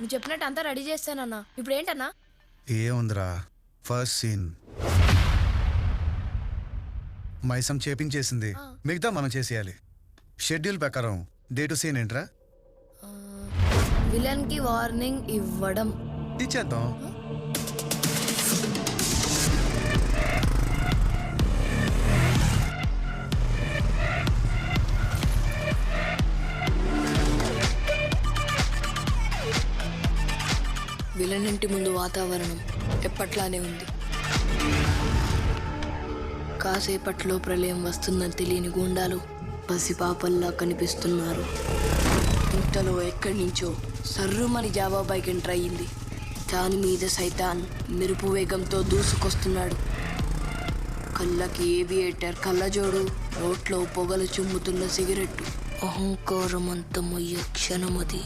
నువ్వు చెప్పినట్టు అంతా రెడీ చేస్తానన్నా. ఇప్పుడు ఏంటన్నా ఏముందిరా? ఫస్ట్ సీన్ మైసం చేపించేసింది. మిగతా మనం చేసేయాలి. షెడ్యూల్ ప్రకారం డే టు సీన్ ఏంట్రా విలన్కి వార్నింగ్ ఇవ్వడం. ఇచ్చేద్దాం. విలన్ ముందు వాతావరణం ఎప్పట్లానే ఉంది. కాసేపట్లో ప్రళయం వస్తుందని తెలియని గూండాలు పసిపాపల్లా కనిపిస్తున్నారు. ఇంతలో ఎక్కడి నుంచో సర్రుమని జావా బైక్ ఎంటర్ అయ్యింది. దాని మీద సైతాన్ మెరుపు వేగంతో దూసుకొస్తున్నాడు. కళ్ళకి ఏవియేటర్ కళ్ళజోడు నోట్లో పొగలు చుమ్ముతున్న సిగరెట్టు. అహంకారమంతమయ్యే క్షణమది.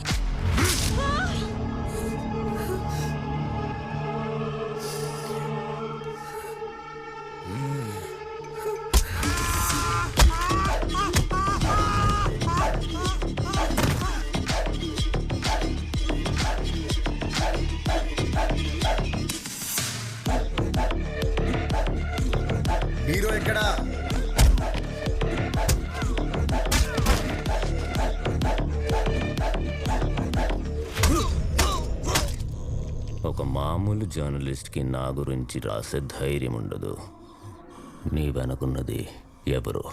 ఒక మామూలు జర్నలిస్ట్కి నా గురించి రాసే ధైర్యం ఉండదు. నీ వెనకున్నది ఎవరు?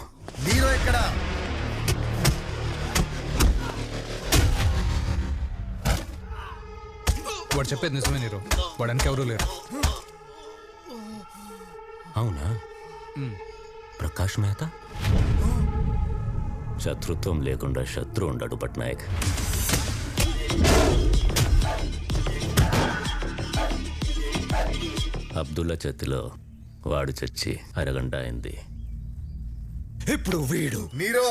వాడు చెప్పేది నిజమే నీరు. వాడానికి ఎవరూ లేరు. అవునా? ప్రకాష్ మేత శత్రుత్వం లేకుండా శత్రు ఉండడు పట్నాయక్. అబ్దుల్లా చేతిలో వాడు చచ్చి అరగంట అయింది. ఇప్పుడు వీడు నీరో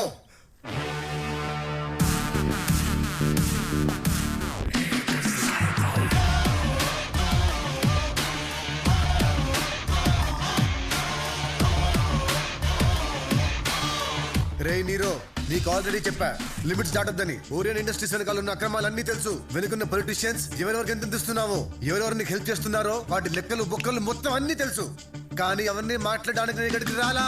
నీకు ఆల్రెడీ చెప్పా. లిమిట్స్ దాటొద్దని. ఓరియన్ ఇండస్ట్రీస్ వెనకాల ఉన్న అక్రమాలన్నీ తెలుసు. వెనుకున్న పొలిటీషియన్స్ ఎవరెవరికి ఎంత ఇస్తున్నావో ఎవరెవరిని హెల్ప్ చేస్తున్నారో వాటి లెక్కలు బొక్కలు మొత్తం అన్నీ తెలుసు. కానీ ఎవరిని మాట్లాడడానికి నేను ఇక్కడికి రాలా?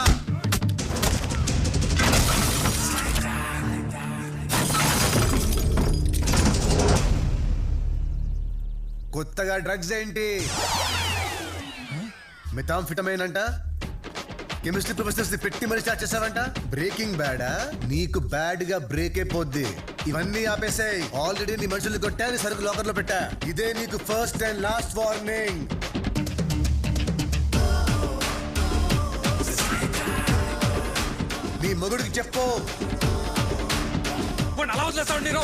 కొత్తగా డ్రగ్స్ ఏంటి? మిథాంఫిటమైన్ అంట కెమిస్ట్రీ ప్రొఫెసర్స్ని పెట్టి మరి స్టార్ట్ చేసావంట బ్రేకింగ్ బ్యాడా నీకు బ్యాడ్గా బ్రేక్ అయిపోద్ది. ఇవన్నీ ఆపేసాయి. ఆల్రెడీ నీ మనుషులు కొట్టా నీ సరుకు లాకర్లో పెట్టా. ఇదే నీకు ఫస్ట్ అండ్ లాస్ట్ వార్నింగ్ నీ మొగుడికి చెప్పు. అలా వదిలేస్తాడు నీరు.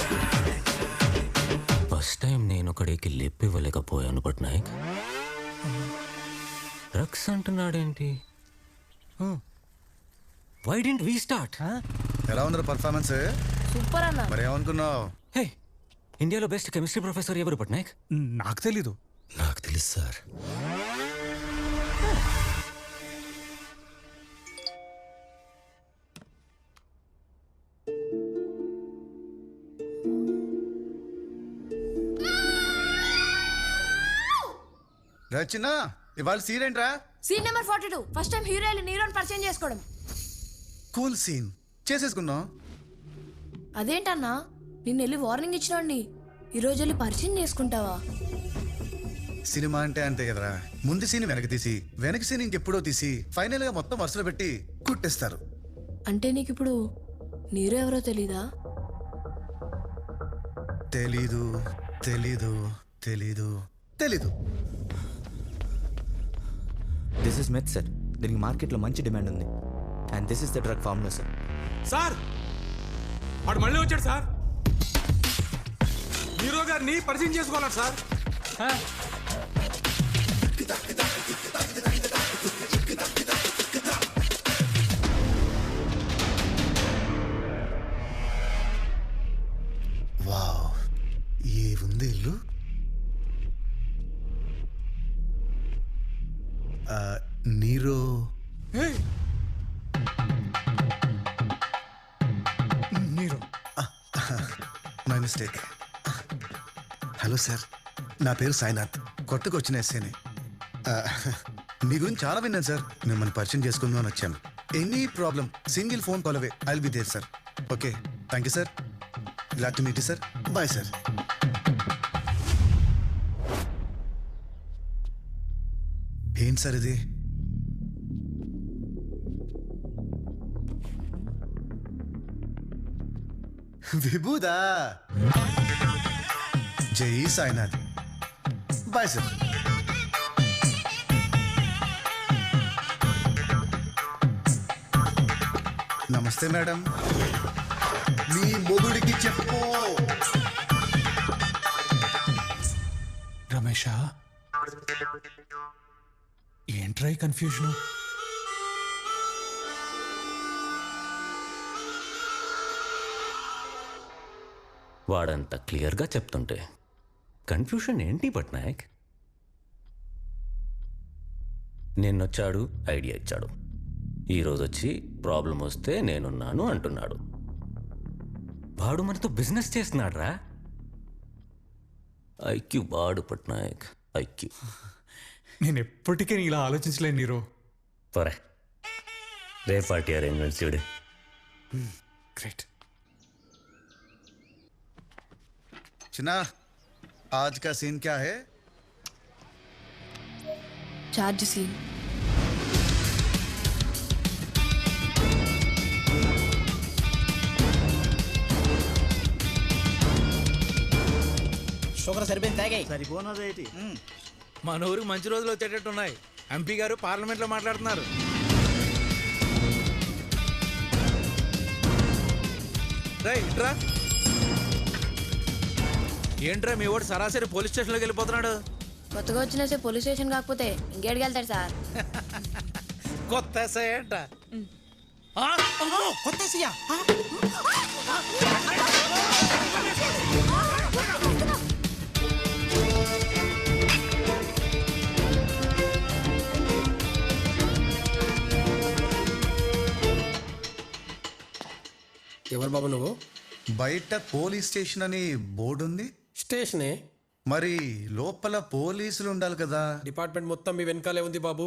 ఫస్ట్ టైం నేను ఒకడికి ఇవ్వలేకపోయాను పట్నాయక్ డ్రగ్స్ అంటున్నాడేంటి? వై డింట్ వి స్టార్ట్ ఎలా ఉంది పర్ఫార్మెన్స్ సూపర్ అన్న. మరి ఏమనుకున్నావు? హే ఇండియాలో బెస్ట్ కెమిస్ట్రీ ప్రొఫెసర్ ఎవరు పట్నాయక్ నాకు తెలీదు. నాకు తెలుసు సార్ రచన ఇవాళ సీన్ ఏంట్రా? Scene number forty two first time hero వెళ్ళి నీరోని పరిచయం చేసుకోవడం. కూల్ సీన్ చేసేసుకుందాం. అదేంటన్నా? నిన్ను వెళ్ళి వార్నింగ్ ఇచ్చినోడిని. ఈ రోజు వెళ్ళి పరిచయం చేసుకుంటావా? సినిమా అంటే అంతే కదరా. ముందు సీన్ వెనక తీసి వెనక సీన్ ఇంకెప్పుడో తీసి ఫైనల్గా మొత్తం వరుసలో పెట్టి కుట్టేస్తారు. అంటే నీకు ఇప్పుడు నీరు ఎవరో తెలీదా? తెలీదు తెలీదు తెలీదు తెలీదు. This is meth sir. దీనికి మార్కెట్లో మంచి డిమాండ్ ఉంది. And this is the drug formula sir. Sir! వాడు మళ్ళీ వచ్చాడు సార్. హీరో గారిని పరిచయం చేసుకోవాలి సార్. వావ్ ఏ ఉంది ఇల్లు? నీరో. నీరు. మై మిస్టేక్ హలో సార్ నా పేరు సాయినాథ్. కొత్తగా వచ్చిన ఎస్ఏని మీ గురించి చాలా విన్నాను సార్ మిమ్మల్ని పరిచయం చేసుకుందాం అని వచ్చాను any problem single phone call away I'll be there sir okay thank you sir glad to meet sir bye sir ఏంటి సార్ ఇది? విభూదా? జై సాయినాథ్. Bye sir. నమస్తే మేడం. మీ మొగుడికి చెప్పు. రమేష? ఏంట్రా కన్ఫ్యూజన్ వాడంత క్లియర్గా చెప్తుంటే కన్ఫ్యూషన్ ఏంటి పట్నాయక్? నిన్నొచ్చాడు ఐడియా ఇచ్చాడు. ఈరోజు వచ్చి ప్రాబ్లం వస్తే నేనున్నాను అంటున్నాడు. వాడు మనతో బిజినెస్ చేస్తున్నాడు రా ఐక్యూ వాడు పట్నాయక్ ఐక్యూ. నేను ఎప్పటికీ ఇలా ఆలోచించలేను నీరో పరే రే పార్టీ అరేంజ్మెంట్స్ చూడు గ్రేట్ చిన్న आज का सीन क्या है చార్జ్ సీన్ షుగర్ సరిపోయింది తాగాయి సరిపోనదేటి మన ఊరికి మంచి రోజులు వచ్చేటట్టు ఉన్నాయి. ఎంపీ గారు పార్లమెంట్లో మాట్లాడుతున్నారు. ఏంట్రా మీ వాడు సరాసరి పోలీస్ స్టేషన్లోకి వెళ్ళిపోతున్నాడు? కొత్తగా వచ్చిన సే పోలీస్ స్టేషన్ కాకపోతే ఇంకేడికి వెళ్తాడు సార్. కొత్త ఎస్ఐ ఏంట ఆ, అమ్మో, కొత్త? ఎవరు బాబు నువ్వు. బయట పోలీస్ స్టేషన్ అని బోర్డు ఉంది. స్టేషనే? మరి లోపల పోలీసులు ఉండాలి కదా. డిపార్ట్మెంట్ మొత్తం మీ వెనకాలే ఉంది బాబు.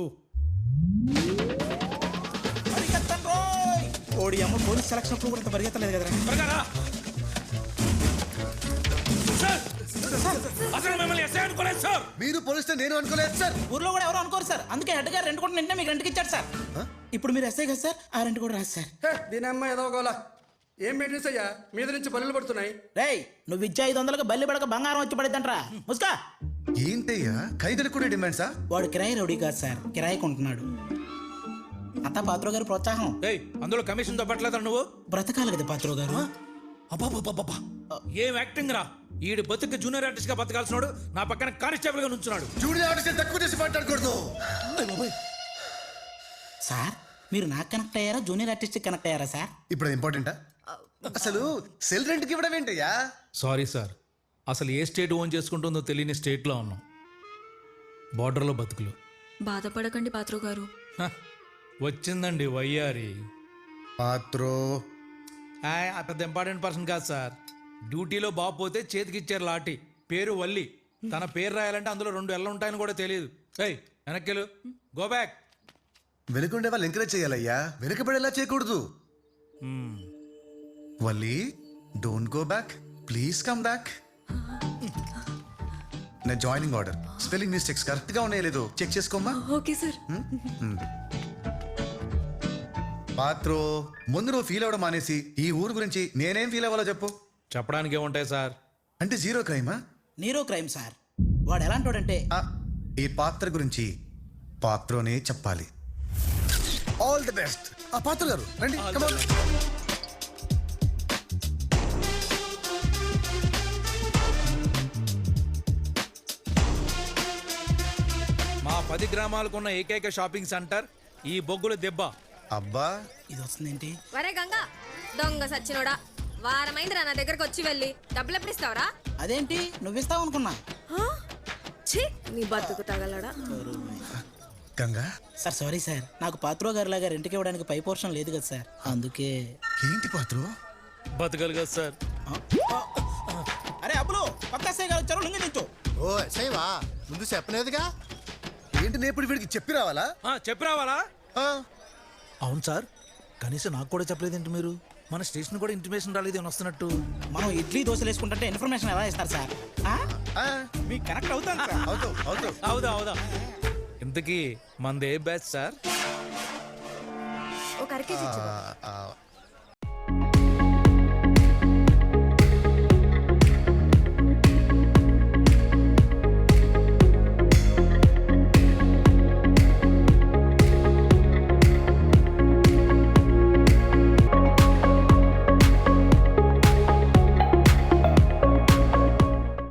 పరిగెత్తండి రోయ్. ఓడి అమ్మ పోలీస్ సెలక్షన్ అప్పుడు కూడా ఇంత పరిగెత్తలేదు కదరా అసలు మిమ్మల్ని ఎస్ఐ అనుకోలేదు సార్. మీరు పోలీస్ నేను అనుకోలేదు సార్. ఊర్లో కూడా ఎవరు అనుకోరు సార్. అందుకే హెడ్ గారు రెండు కూడా నిన్నే మీకు రెండుకి ఇచ్చాడు సార్. ఇప్పుడు మీరు ఎస్ఐ కదా సార్. ఆ రెండు కూడా రాదు సార్. దీని అమ్మ ఏదో గోల ఏం మెయింటెన్స్ అయ్యా? మీద నుంచి పనులు పడుతున్నాయి. రేయ్ నువ్వు ఇచ్చే ఐదు వందలకు బల్లి పడక బంగారం వచ్చి పడిద్దంట్రా. ముసుకా. ఏంటయ్యా? ఖైదీలు కూడా డిమాండ్సా వాడు కిరాయి రౌడీ కాదు సార్ కిరాయి కొంటున్నాడు. అంతా పాత్రో గారి ప్రోత్సాహం. ఏయ్ అందులో కమిషన్ తప్పట్లేదా నువ్వు? బ్రతకాలి కదా పాత్రో గారు. అబ్బాబ్బాబ్బా ఏం యాక్టింగ్ రా? ఈడు బతుకు జూనియర్ ఆర్టిస్ట్గా బతకాల్సినాడు నా పక్కన కానిస్టేబుల్గా నుంచున్నాడు. జూనియర్ ఆర్టిస్ట్ తక్కువ చేసి మాట్లాడకూడదు. సార్ మీరు నాకు కనెక్ట్ అయ్యారా? జూనియర్ ఆర్టిస్ట్ కనెక్ట్ అయ్యారా సార్? ఇప్పుడు ఇంపార్టెంటా అసలు సెల్ రెంట్కి ఇవ్వడం ఏంటయ్యా? Sorry sir. అసలు ఏ స్టేట్ ఓన్ చేసుకుంటుందో తెలియని స్టేట్లో ఉన్నాం. బార్డర్లో బతుకులు. బాధపడకండి పాత్రో గారు. హ, వచ్చిందండి వయ్యారి. పాత్రో. ఆయ్, ఆ పెద్ద ఇంపార్టెంట్ పర్సన్ కాదు సార్. డ్యూటీలో బాబు పోతే చేతికి ఇచ్చారు లాటి పేరు వల్లి. తన పేరు రాయాలంటే అందులో రెండు ఎల్ల ఉంటాయని కూడా తెలియదు. ఏయ్ వెనక్కిలు గో బ్యాక్. వెనుకుండే వాళ్ళు ఎంకరేజ్ చేయాలయ్యా. వెనుకబడేలా చేయకూడదు. Valli don't go back please come back నా జాయినింగ్ ఆర్డర్. స్పెల్లింగ్ మిస్టేక్స్ కరెక్ట్గా ఉన్నాయో లేదో చెక్ చేసుకోమ్మా. Okay sir. పాత్రో ముందు నువ్వు ఫీల్ అవ్వడం మానేసి ఈ ఊరు గురించి నేనేం ఫీల్ అవ్వాలో చెప్పు. చెప్పడానికి ఏముంటాయి సార్? అంటే జీరో క్రైమా నీరో క్రైమ్ సార్ వాడు ఎలాంటి వాడంటే ఆ, ఈ పాత్ర గురించి పాత్రోనే చెప్పాలి. ఆల్ ది బెస్ట్ ఆ పాత్ర గారు రండి come on. పది గ్రామాలకు ఉన్న ఏకైక షాపింగ్ సెంటర్ ఈ బొగ్గుల దెబ్బ. అబ్బా. ఇది వస్తుందేంటి? వరే గంగా దొంగ సచ్చినోడా. వారమైందిరా నా దగ్గరకు వచ్చి వెళ్ళి. డబ్బులు ఎప్పుడు ఇస్తావరా? అదేంటి? నువ్వు ఇస్తావు అనుకున్నా ఛీ నీ బతుకు తగలడా? గంగా. Sir sorry sir. నాకు పాత్రో గారి లాగా రెంట్కి ఇవ్వడానికి పై పోర్షన్ లేదు కదా సార్. అందుకే ఏంటి పాత్రో? బతకలు కదా సార్. అరే అబ్బులు ఎస్ఐ గారు వచ్చారు లుంగి దించు ఓ సేవా ముందు చెప్పలేదుగా? ఏంటి నేను ఇప్పుడు వీడికి చెప్పి రావాలా? ఆ, చెప్పి రావాలా? ఆ, అవును సార్. కనీసం నాకు కూడా చెప్పలేదేంటి మీరు? మన స్టేషన్ కూడా ఇంటిమేషన్ రాలేదు అని వస్తున్నట్టు. మనం ఇడ్లీ దోశలు వేసుకుంటుంటే ఇన్ఫర్మేషన్ ఎలా ఇస్తారు సార్? ఆ? ఆ, మీకు కనెక్ట్ అవుతాను అవుతావు అవుతావు అవుదా అవుదా. ఇంతకీ మనది ఏ బ్యాచ్ సార్? ఒక అరకేజీ